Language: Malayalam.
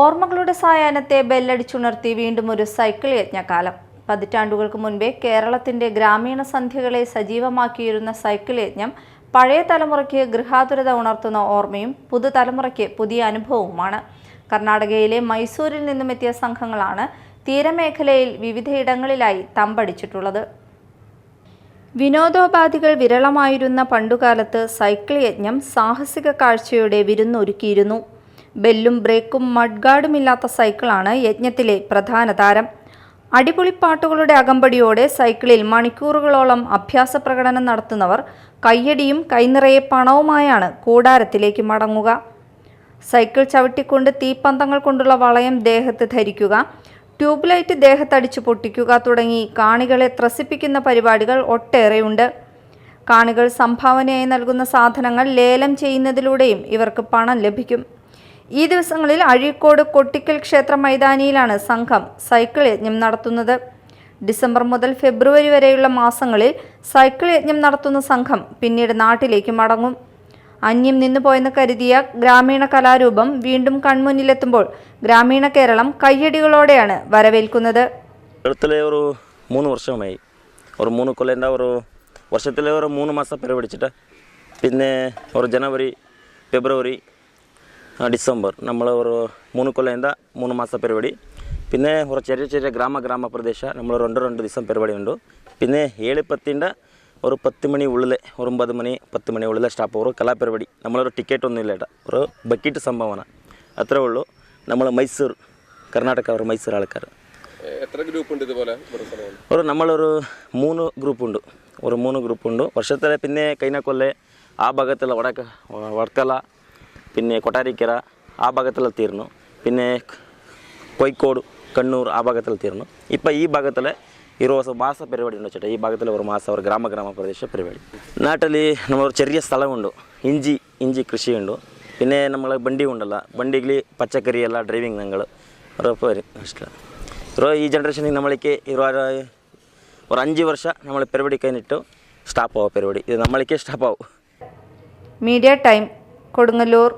ഓർമ്മകളുടെ സായാഹ്നത്തെ ബെല്ലടിച്ചുണർത്തി വീണ്ടും ഒരു സൈക്കിൾ യജ്ഞകാലം. പതിറ്റാണ്ടുകൾക്ക് മുൻപേ കേരളത്തിന്റെ ഗ്രാമീണ സന്ധ്യകളെ സജീവമാക്കിയിരുന്ന സൈക്കിൾ യജ്ഞം പഴയ തലമുറയ്ക്ക് ഗൃഹാതുരത ഉണർത്തുന്ന ഓർമ്മയും പുതുതലമുറയ്ക്ക് പുതിയ അനുഭവവുമാണ്. കർണാടകയിലെ മൈസൂരിൽ നിന്നും എത്തിയ സംഘങ്ങളാണ് തീരമേഖലയിൽ വിവിധയിടങ്ങളിലായി തമ്പടിച്ചിട്ടുള്ളത്. വിനോദോപാധികൾ വിരളമായിരുന്ന പണ്ടുകാലത്ത് സൈക്കിൾ യജ്ഞം സാഹസിക കാഴ്ചയുടെ വിരുന്നൊരുക്കിയിരുന്നു. ബെല്ലും ബ്രേക്കും മഡ്ഗാർഡുമില്ലാത്ത സൈക്കിളാണ് യജ്ഞത്തിലെ പ്രധാന താരം. അടിപൊളിപ്പാട്ടുകളുടെ അകമ്പടിയോടെ സൈക്കിളിൽ മണിക്കൂറുകളോളം അഭ്യാസ പ്രകടനം നടത്തുന്നവർ കയ്യടിയും കൈനിറയെ പണവുമായാണ് കൂടാരത്തിലേക്ക് മടങ്ങുക. സൈക്കിൾ ചവിട്ടിക്കൊണ്ട് തീപ്പന്തങ്ങൾ കൊണ്ടുള്ള വളയം ദേഹത്ത് ധരിക്കുക ട്യൂബ് ലൈറ്റ് ദേഹത്തടിച്ചു പൊട്ടിക്കുക തുടങ്ങി കാണികളെ ത്രസിപ്പിക്കുന്ന പരിപാടികൾ ഒട്ടേറെയുണ്ട്. കാണികൾ സംഭാവനയായി നൽകുന്ന സാധനങ്ങൾ ലേലം ചെയ്യുന്നതിലൂടെയും ഇവർക്ക് പണം ലഭിക്കും. ഈ ദിവസങ്ങളിൽ അഴീക്കോട് കൊട്ടിക്കൽ ക്ഷേത്ര മൈതാനിയിലാണ് സംഘം സൈക്കിൾ യജ്ഞം നടത്തുന്നത്. ഡിസംബർ മുതൽ ഫെബ്രുവരി വരെയുള്ള മാസങ്ങളിൽ സൈക്കിൾ യജ്ഞം നടത്തുന്ന സംഘം പിന്നീട് നാട്ടിലേക്ക് മടങ്ങും. അന്യം നിന്നുപോയെന്ന് കരുതിയ ഗ്രാമീണ കലാരൂപം വീണ്ടും കൺമുന്നിലെത്തുമ്പോൾ ഗ്രാമീണ കേരളം കയ്യടികളോടെയാണ് വരവേൽക്കുന്നത്. ഒരു മൂന്ന് വർഷമായി ഒരു മൂന്ന് കൊല്ലം ഒരു വർഷത്തിലെ ഒരു മൂന്ന് മാസം പരിപാടിച്ചിട്ട് പിന്നെ ഒരു ജനുവരി ഫെബ്രുവരി ഡിസംബർ നമ്മൾ ഒരു മൂന്ന് കൊല്ലം മൂന്ന് മാസം പരിപാടി പിന്നെ ഒരു ചെറിയ ചെറിയ ഗ്രാമ ഗ്രാമ പ്രദേശ നമ്മൾ രണ്ട് രണ്ട് ദിവസം പരിപാടി ഉണ്ട് പിന്നെ ഏഴ് പത്തിൻ്റെ ഒരു പത്ത് മണി ഉള്ളിൽ ഒരു ഒമ്പത് മണി പത്ത് മണി ഉള്ളിൽ സ്റ്റാപ്പ് ഒരു കലാപരിപാടി നമ്മളൊരു ടിക്കറ്റ് ഒന്നും ഇല്ല ഏട്ടാ ഒരു ബക്കറ്റ് സംഭാവന അത്രേ ഉള്ളൂ നമ്മൾ മൈസൂർ കർണാടക ഒരു മൈസൂർ ആൾക്കാർ എത്ര ഗ്രൂപ്പ് ഉണ്ട് ഇതുപോലെ ഇവിടെ സ്ഥലങ്ങളിൽ? ഒരു നമ്മളൊരു മൂന്ന് ഗ്രൂപ്പുണ്ട് ഒരു മൂന്ന് ഗ്രൂപ്പുണ്ട് വർഷത്തിലെ പിന്നെ കൈനക്കൊല്ലെ ആ ഭാഗത്തുള്ള വടക്ക വർക്കല പിന്നെ കൊട്ടാരിക്കര ആ ഭാഗത്തിലെത്തിയിരുന്നു പിന്നെ കോഴിക്കോട് കണ്ണൂർ ആ ഭാഗത്തിൽ തീർന്നു ഇപ്പം ഈ ഭാഗത്തിൽ ഇരുപത് മാസ പരിപാടി ഉണ്ട് വെച്ചിട്ട് ഈ ഭാഗത്തിൽ ഒരു മാസം ഒരു ഗ്രാമ ഗ്രാമ പ്രദേശ പരിപാടി നാട്ടിൽ നമ്മളൊരു ചെറിയ സ്ഥലമുണ്ട് ഇഞ്ചി ഇഞ്ചി കൃഷിയുണ്ട് പിന്നെ നമ്മൾ വണ്ടി ഉണ്ടല്ല വണ്ടിയിൽ പച്ചക്കറി എല്ലാം ഡ്രൈവിംഗ് ഞങ്ങൾ ഉറപ്പ് ഈ ജനറേഷനിൽ നമ്മൾക്ക് ഇരുപത് ഒരു അഞ്ച് വർഷം നമ്മൾ പരിപാടി കഴിഞ്ഞിട്ട് സ്റ്റാപ്പ് ആവും പരിപാടി ഇത് നമ്മളിക്ക് സ്റ്റാപ്പ് ആവും മീഡിയ ടൈം കൊടുങ്ങല്ലൂർ